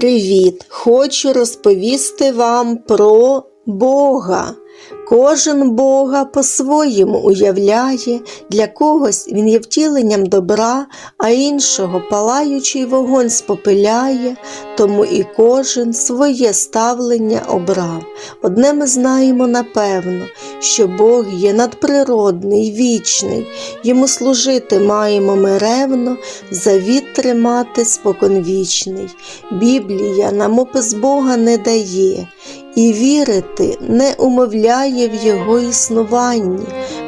Привіт! Хочу розповісти вам про Бога. Кожен Бога по-своєму уявляє, для когось він є втіленням добра, а іншого палаючий вогонь спопиляє, тому і кожен своє ставлення обрав. Одне ми знаємо напевно, що Бог є надприродний, вічний, йому служити маємо ми ревно, завіт тримати споконвічний. Біблія нам опис Бога не дає. І вірити не умовляє в його існуванні,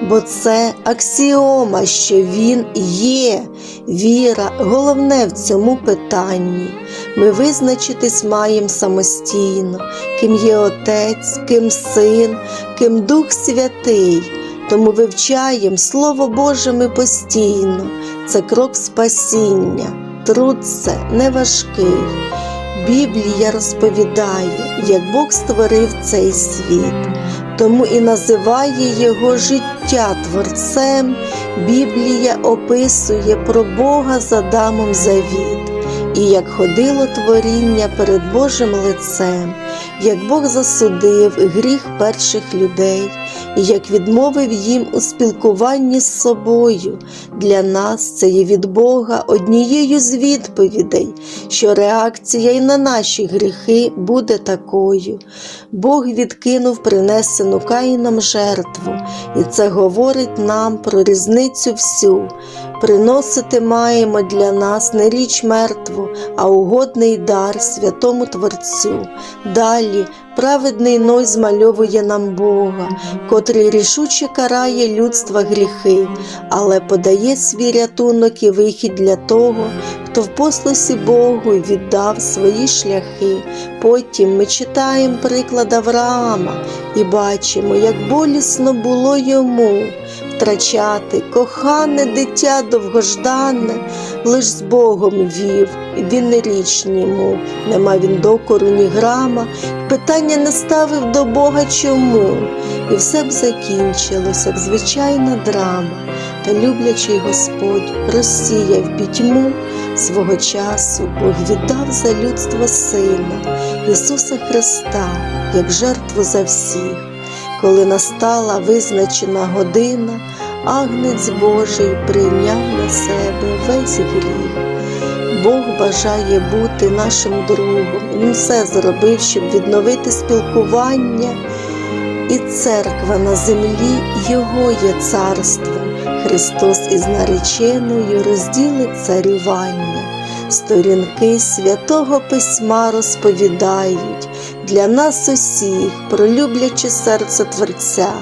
бо це аксіома, що він є. Віра головне в цьому питанні. Ми визначитись маємо самостійно, ким є Отець, ким Син, ким Дух Святий. Тому вивчаємо Слово Боже ми постійно. Це крок спасіння, труд це не важкий. Біблія розповідає, як Бог створив цей світ, тому і називає його життя творцем. Біблія описує про Бога з Адамом завіт, і як ходило творіння перед Божим лицем, як Бог засудив гріх перших людей, і як відмовив їм у спілкуванні з собою. Для нас це є від Бога однією з відповідей, що реакція і на наші гріхи буде такою. Бог відкинув принесену Каїном жертву, і це говорить нам про різницю всю. Приносити маємо для нас не річ мертву, а угодний дар святому Творцю. Далі праведний Ной змальовує нам Бога, котрий рішуче карає людства гріхи, але подає свій рятунок і вихід для того, хто в послусі Богу віддав свої шляхи. Потім ми читаємо приклад Авраама і бачимо, як болісно було йому втрачати кохане дитя довгожданне, лиш з Богом вів, він не річ йому, нема він докору ні грама, питання не ставив до Бога чому, і все б закінчилось, як звичайна драма, та люблячий Господь розсіяв пітьму. Свого часу, Бог віддав за людство Сина, Ісуса Христа, як жертву за всіх. Коли настала визначена година, агнець Божий прийняв на себе весь гріх. Бог бажає бути нашим другом. Він все зробив, щоб відновити спілкування, і церква на землі Його є царством. Христос із нареченою розділить царювання. Сторінки святого письма розповідають для нас усіх про любляче серце Творця,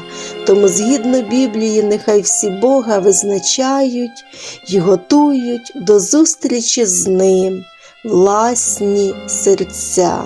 тому згідно Біблії, нехай всі Бога визначають і готують до зустрічі з ним власні серця.